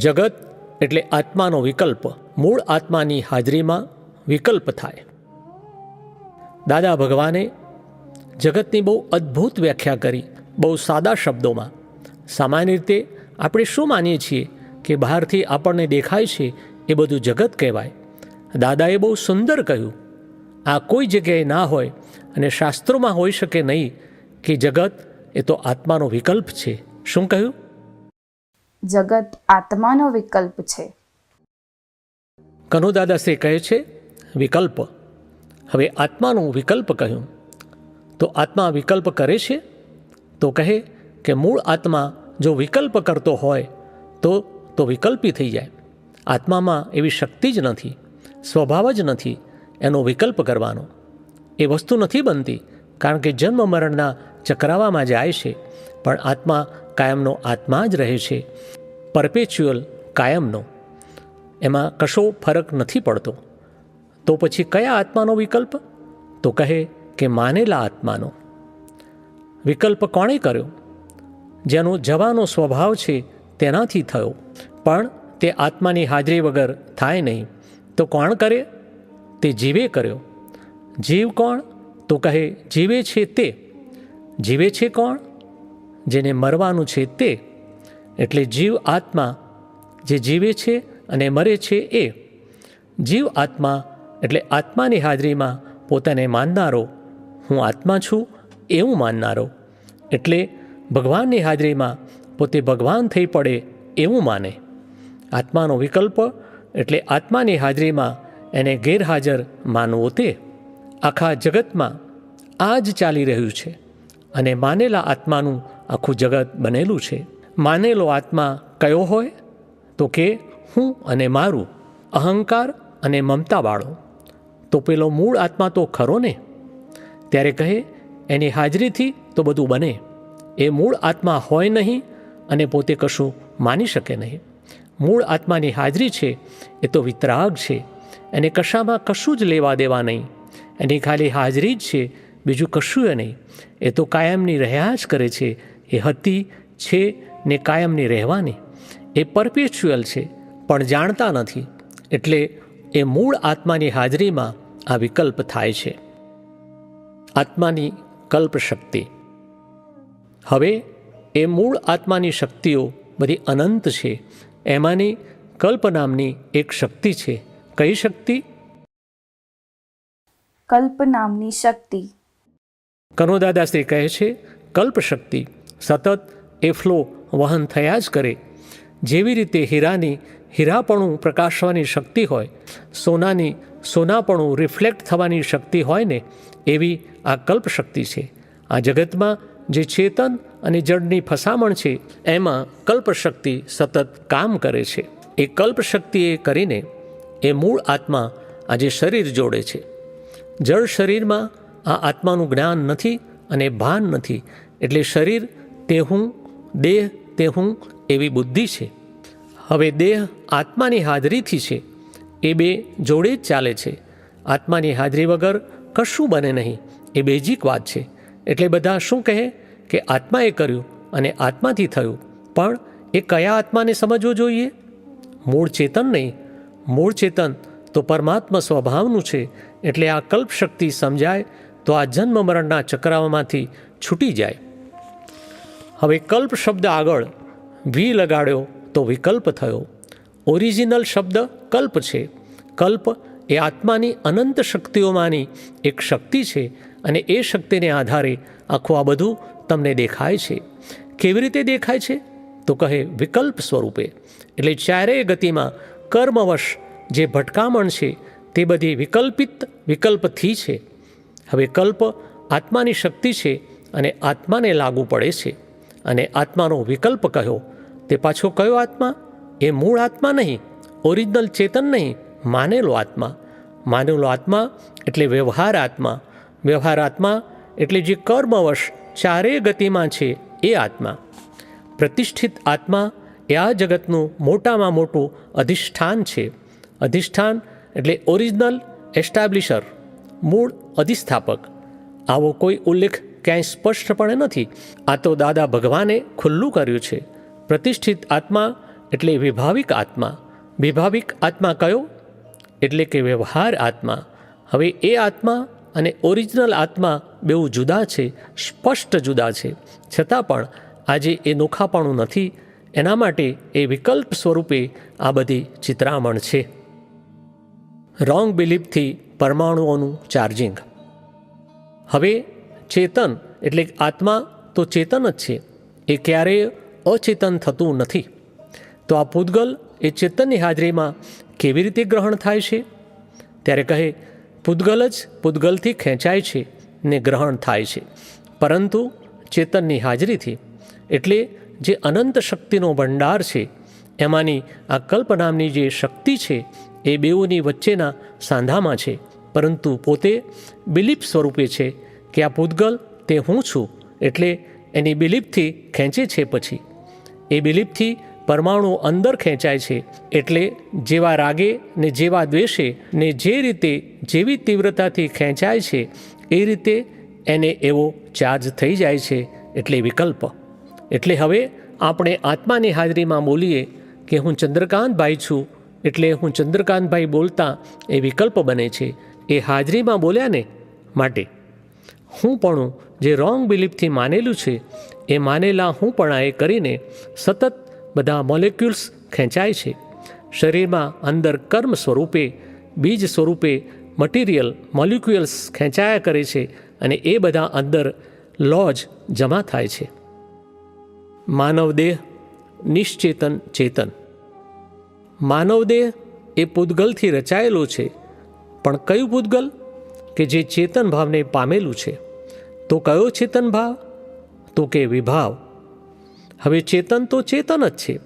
જગત એટલે આત્માનો વિકલ્પ, મૂળ આત્માની હાજરીમાં વિકલ્પ થાય. દાદા ભગવાને જગતની બહુ અદ્ભુત વ્યાખ્યા કરી, બહુ સાદા શબ્દોમાં. સામાન્ય રીતે આપણે શું માનીએ છીએ કે બહારથી આપણને દેખાય છે એ બધું જગત કહેવાય. દાદાએ બહુ સુંદર કહ્યું, આ કોઈ જગ્યાએ ના હોય અને શાસ્ત્રોમાં હોઈ શકે નહીં કે જગત એ તો આત્માનો વિકલ્પ છે. શું કહ્યું? જગત આત્માનો વિકલ્પ છે. કનુદાદાશ્રી કહે છે, વિકલ્પ. હવે આત્માનું વિકલ્પ કહ્યું. તો આત્મા વિકલ્પ કરે છે? તો કહે કે મૂળ આત્મા જો વિકલ્પ કરતો હોય, તો તો વિકલ્પી થઈ જાય. આત્મામાં એવી શક્તિ જ નથી, સ્વભાવ જ નથી એનો વિકલ્પ કરવાનો. એ વસ્તુ નથી બનતી, કારણ કે જન્મ મરણના ચક્રાવામાં જાય છે, પણ આત્મા કાયમનો આત્મા જ રહે છે. પરપેચ્યુઅલ કાયમનો. એમાં કશો ફરક નથી પડતો. તો પછી કયા આત્માનો વિકલ્પ? તો કહે કે માનેલા આત્માનો. વિકલ્પ કોણે કર્યો? જેનો જવાનો સ્વભાવ છે તેનાથી થયો. પણ તે આત્માની હાજરી વગર થાય નહીં. તો કોણ કરે? તે જીવે કર્યો. જીવ કોણ? તો કહે, જીવે છે તે. જીવે છે કોણ? જેને મરવાનું છે તે. એટલે જીવ આત્મા જે જીવે છે અને મરે છે એ. જીવ આત્મા એટલે આત્માની હાજરીમાં પોતાને માનનારો. હું આત્મા છું, એવું માનનારો. એટલે ભગવાનની હાજરીમાં પોતે ભગવાન થઈ પડે એવું માને. આત્માનો વિકલ્પ એટલે આત્માની હાજરીમાં એને ગેરહાજર માનવો તે. આખા જગતમાં આ જ ચાલી રહ્યું છે અને માનેલા આત્માનું આખું જગત બનેલું છે. માનેલો આત્મા કયો હોય? તો કે, હું અને મારું, અહંકાર અને મમતાવાળો. તો પેલો મૂળ આત્મા તો ખરો ને? ત્યારે કહે, એની હાજરીથી તો બધું બને. એ મૂળ આત્મા હોય નહીં અને પોતે કશું માની શકે નહીં. મૂળ આત્માની હાજરી છે, એ તો વિતરાગ છે. એને કશામાં કશું જ લેવા દેવા નહીં. એની ખાલી હાજરી જ છે, બીજું કશું નહીં. એ તો કાયમની રહ્યા જ કરે છે. એ હતી, છે ને કાયમની રહેવાની એ પરપેચ્યુઅલ છે પણ જાણતા નથી. એટલે એ મૂળ આત્માની હાજરીમાં આ વિકલ્પ થાય છે. આત્માની કલ્પ શક્તિ હવે એ મૂળ આત્માની શક્તિઓ બધી અનંત છે. એમાંની કલ્પ નામની એક શક્તિ છે. કઈ શક્તિ? કલ્પ નામની શક્તિ. કનોદાદાશ્રી કહે છે કલ્પ શક્તિ સતત એ ફ્લો વહન થયા જ કરે. જેવી રીતે હીરાની હીરાપણું પ્રકાશવાની શક્તિ હોય, સોનાની સોનાપણું રિફ્લેક્ટ થવાની શક્તિ હોય ને, એવી આ કલ્પ શક્તિ છે. આ જગતમાં જે ચેતન અને જડની ફસામણ છે, એમાં કલ્પશક્તિ સતત કામ કરે છે. એ કલ્પશક્તિએ કરીને એ મૂળ આત્મા આજે શરીર જોડે છે. જળ શરીરમાં આ આત્માનું જ્ઞાન નથી અને ભાન નથી. એટલે શરીર તે હું દેહ તે હું એવી બુદ્ધિ છે. હવે દેહ આત્માની હાજરીથી છે. એ બે જોડે જ ચાલે છે. આત્માની હાજરી વગર કશું બને નહીં. એ બેઝિક વાત છે. એટલે બધા શું કહે? કે આત્માએ કર્યું અને આત્માથી થયું. પણ એ કયા આત્માને સમજવો જોઈએ? મૂળ ચેતન નહીં. મૂળ ચેતન તો પરમાત્મા સ્વભાવનું છે. એટલે આ કલ્પશક્તિ સમજાય તો આ જન્મ મરણના ચક્રામાંથી છૂટી જાય. હવે કલ્પ શબ્દ આગળ વી લગાડ્યો તો વિકલ્પ થયો. ઓરિજિનલ શબ્દ કલ્પ છે. કલ્પ એ આત્માની અનંત શક્તિઓમાંની એક શક્તિ છે અને એ શક્તિને આધારે આખું આ બધું તમને દેખાય છે. કેવી રીતે દેખાય છે? તો કહે વિકલ્પ સ્વરૂપે. એટલે ચારેય ગતિમાં કર્મવશ જે ભટકામણ છે તે બધી વિકલ્પિત વિકલ્પથી છે. હવે કલ્પ આત્માની શક્તિ છે અને આત્માને લાગુ પડે છે. અને આત્માનો વિકલ્પ કહ્યો. તે પાછો કયો આત્મા? એ મૂળ આત્મા નહીં, ઓરિજિનલ ચેતન નહીં, માનેલો આત્મા. માનેલો આત્મા એટલે વ્યવહાર આત્મા. વ્યવહાર આત્મા એટલે જે કર્મવશ ચારેય ગતિમાં છે એ આત્મા. પ્રતિષ્ઠિત આત્મા એ આ જગતનું મોટામાં મોટું અધિષ્ઠાન છે. અધિષ્ઠાન એટલે ઓરિજિનલ એસ્ટાબ્લિશર, મૂળ અધિસ્થાપક આવો કોઈ ઉલ્લેખ ક્યાંય સ્પષ્ટપણે નથી. આ તો દાદા ભગવાને ખુલ્લું કર્યું છે. પ્રતિષ્ઠિત આત્મા એટલે વિભાવિક આત્મા. વિભાવિક આત્મા કયો? એટલે કે વ્યવહાર આત્મા. હવે એ આત્મા અને ઓરિજિનલ આત્મા બેઉ જુદા છે, સ્પષ્ટ જુદા છે. છતાં પણ આજે એ નોખાપણું નથી. એના માટે એ વિકલ્પ સ્વરૂપે આ બધી ચિત્રામણ છે. રોંગ બિલીફથી પરમાણુઓનું ચાર્જિંગ હવે ચેતન એટલે આત્મા તો ચેતન જ છે. એ ક્યારેય અચેતન થતું નથી. તો આ પૂતગલ એ ચેતનની હાજરીમાં કેવી રીતે ગ્રહણ થાય છે? ત્યારે કહે, પૂતગલ જ પૂતગલથી ખેંચાય છે ને ગ્રહણ થાય છે. પરંતુ ચેતનની હાજરીથી એટલે જે અનંત શક્તિનો ભંડાર છે, એમાંની આ કલ્પ નામની જે શક્તિ છે, એ બેઉની વચ્ચેના સાંધામાં છે. પરંતુ પોતે બિલીપ સ્વરૂપે છે કે આ પૂતગલ તે હું છું એટલે એની બિલીફથી ખેંચે છે પછી. એ બિલીફથી પરમાણુ અંદર ખેંચાય છે એટલે જેવા રાગે ને જેવા દ્વેષે ને જે રીતે જેવી તીવ્રતાથી ખેંચાય છે, એ રીતે એને એવો ચાર્જ થઈ જાય છે એટલે વિકલ્પ. એટલે હવે આપણે આત્માની હાજરીમાં બોલીએ કે હું ચંદ્રકાંતભાઈ છું એટલે હું ચંદ્રકાંતભાઈ બોલતા એ વિકલ્પ બને છે. એ હાજરીમાં બોલ્યા ને માટે. હું પણ જે રોંગ બિલીફથી માનેલું છે, એ માનેલા હું પણ એ કરીને સતત બધા મોલેક્યુલ્સ ખેંચાય છે. શરીરમાં અંદર કર્મ સ્વરૂપે, બીજ સ્વરૂપે મટીરિયલ મોલિક્યુલ્સ ખેંચાયા કરે છે અને એ બધા અંદર લોજ જમા થાય છે. માનવ દેહ નિશ્ચેતન ચેતન. માનવ દેહ એ પૂદગલથી રચાયેલો છે, પણ કયું પૂતગલ? કે જે ચેતન ભાવને પામેલું છે. તો કયો ચેતન ભાવ? તો કે વિભાવ. હવે ચેતન તો ચેતન જ છે,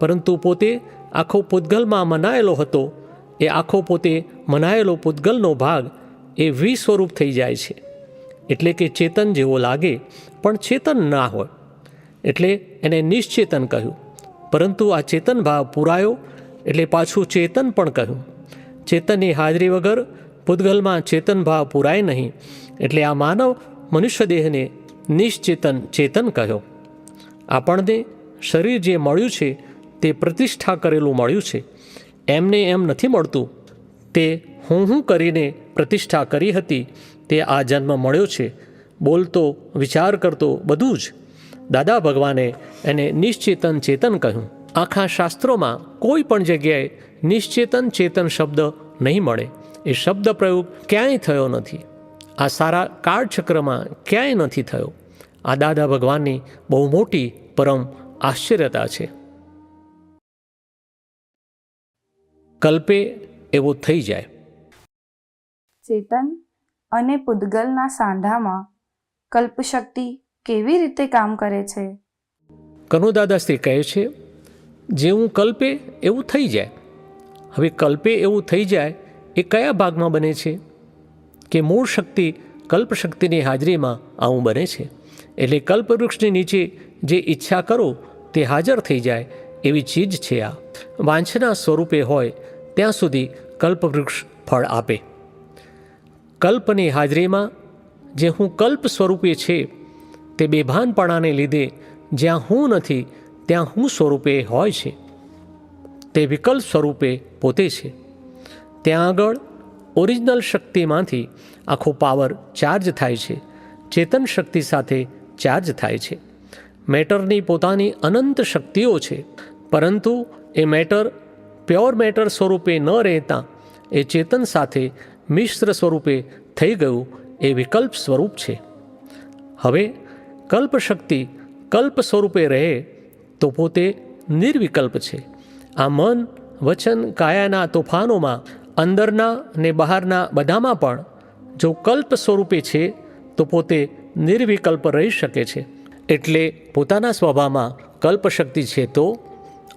પરંતુ પોતે આખો પૂતગલમાં મનાયેલો હતો. એ આખો પોતે મનાયેલો પૂતગલનો ભાગ એ વિસ્વરૂપ થઈ જાય છે. એટલે કે ચેતન જેવો લાગે, પણ ચેતન ના હોય. એટલે એને નિશ્ચેતન કહ્યું. પરંતુ આ ચેતન ભાવ પુરાયો, એટલે પાછું ચેતન પણ કહ્યું. ચેતનની હાજરી વગર પૂતગલમાં ચેતન ભાવ પુરાય નહીં, એટલે આ માનવ મનુષ્ય દેહને નિશ્ચેતન ચેતન કહ્યો. આપણને શરીર જે મળ્યું છે, તે પ્રતિષ્ઠા કરેલું મળ્યું છે. એમને એમ નથી મળતું. તે હું હું કરીને પ્રતિષ્ઠા કરી હતી, તે આ જન્મ મળ્યો છે. બોલતો, વિચાર કરતો, બધું જ. દાદા ભગવાને એને નિશ્ચેતન ચેતન કહ્યું. આખા શાસ્ત્રોમાં કોઈ પણ જગ્યાએ નિશ્ચેતન ચેતન શબ્દ નહીં મળે. એ શબ્દ પ્રયોગ ક્યાંય થયો નથી. આ સારા કાળચક્રમાં ક્યાંય નથી થયો. આ દાદા ભગવાનની બહુ મોટી પરમ આશ્ચર્યતા છે. કલ્પે એવો થઈ જાય. ચેતન અને પૂતગલના સાંધામાં કલ્પશક્તિ કેવી રીતે કામ કરે છે? કનુદાદાશ્રી કહે છે જેવું કલ્પે એવું થઈ જાય. હવે કલ્પે એવું થઈ જાય એ કયા ભાગમાં બને છે? કે મૂળ શક્તિ કલ્પશક્તિની હાજરીમાં આવું બને છે? એટલે કલ્પવૃક્ષની નીચે જે ઈચ્છા કરો તે હાજર થઈ જાય એવી ચીજ છે આ. વાંછના સ્વરૂપે હોય ત્યાં સુધી કલ્પવૃક્ષ ફળ આપે. કલ્પની હાજરીમાં જે હું કલ્પ સ્વરૂપે છે તે બેભાનપણાને લીધે જ્યાં હું નથી, ત્યાં હું સ્વરૂપે હોય છે. તે વિકલ્પ સ્વરૂપે પોતે છે. ત્યાં આગળ ઓરિજિનલ શક્તિમાંથી આખો પાવર ચાર્જ થાય છે, ચેતન શક્તિ સાથે ચાર્જ થાય છે. મેટરની પોતાની અનંત શક્તિઓ છે, પરંતુ એ મેટર પ્યોર મેટર સ્વરૂપે ન રહેતા, એ ચેતન સાથે મિશ્ર સ્વરૂપે થઈ ગયું એ વિકલ્પ સ્વરૂપ છે. હવે કલ્પશક્તિ કલ્પ સ્વરૂપે રહે તો પોતે નિર્વિકલ્પ છે. આ મન, વચન, કાયાના તોફાનોમાં અંદરના ને બહારના બધામાં પણ જો કલ્પ સ્વરૂપે છે, તો પોતે નિર્વિકલ્પ રહી શકે છે. એટલે પોતાના સ્વભાવમાં કલ્પશક્તિ છે તો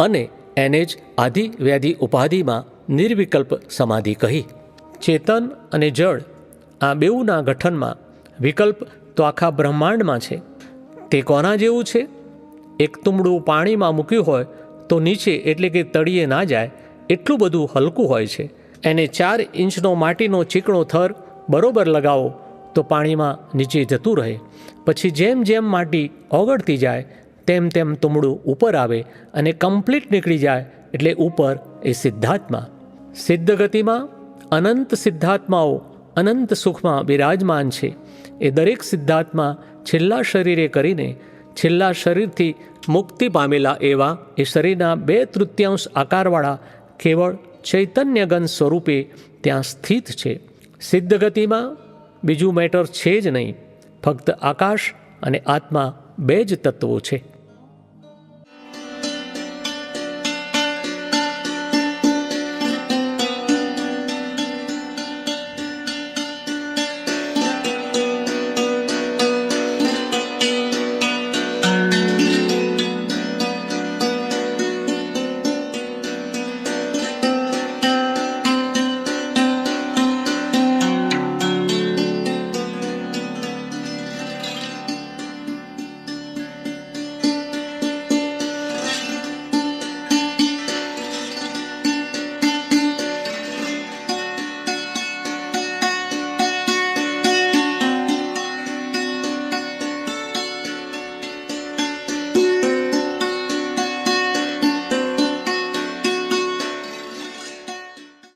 અને એને જ આધિ વ્યાધિ ઉપાધિમાં નિર્વિકલ્પ સમાધિ કહી. ચેતન અને જળ આ બેઉના ગઠનમાં વિકલ્પ તો આખા બ્રહ્માંડમાં છે. તે કોના જેવું છે? એક તુમડું પાણીમાં મૂક્યું હોય તો નીચે એટલે કે તળિયે ના જાય, એટલું બધું હલકું હોય છે. એને ચાર ઇંચનો માટીનો ચીકણો થર બરોબર લગાવો તો પાણીમાં નીચે જતું રહે. પછી જેમ જેમ માટી ઓગળતી જાય, તેમ તેમ તુમડું ઉપર આવે અને કમ્પ્લીટ નીકળી જાય એટલે ઉપર એ સિદ્ધાત્મા. સિદ્ધ ગતિમાં અનંત સિદ્ધાત્માઓ અનંત સુખમાં બિરાજમાન છે. એ દરેક સિદ્ધાત્મા છેલ્લા શરીરે કરીને, છેલ્લા શરીરથી મુક્તિ પામેલા એવા એ શરીરના બે તૃતીયાંશ આકારવાળા કેવળ ચૈતન્યગન સ્વરૂપે ત્યાં સ્થિત છે. સિદ્ધ ગતિમાં બીજું મેટર છે જ નહીં. ફક્ત આકાશ અને આત્મા બે જ તત્વો છે.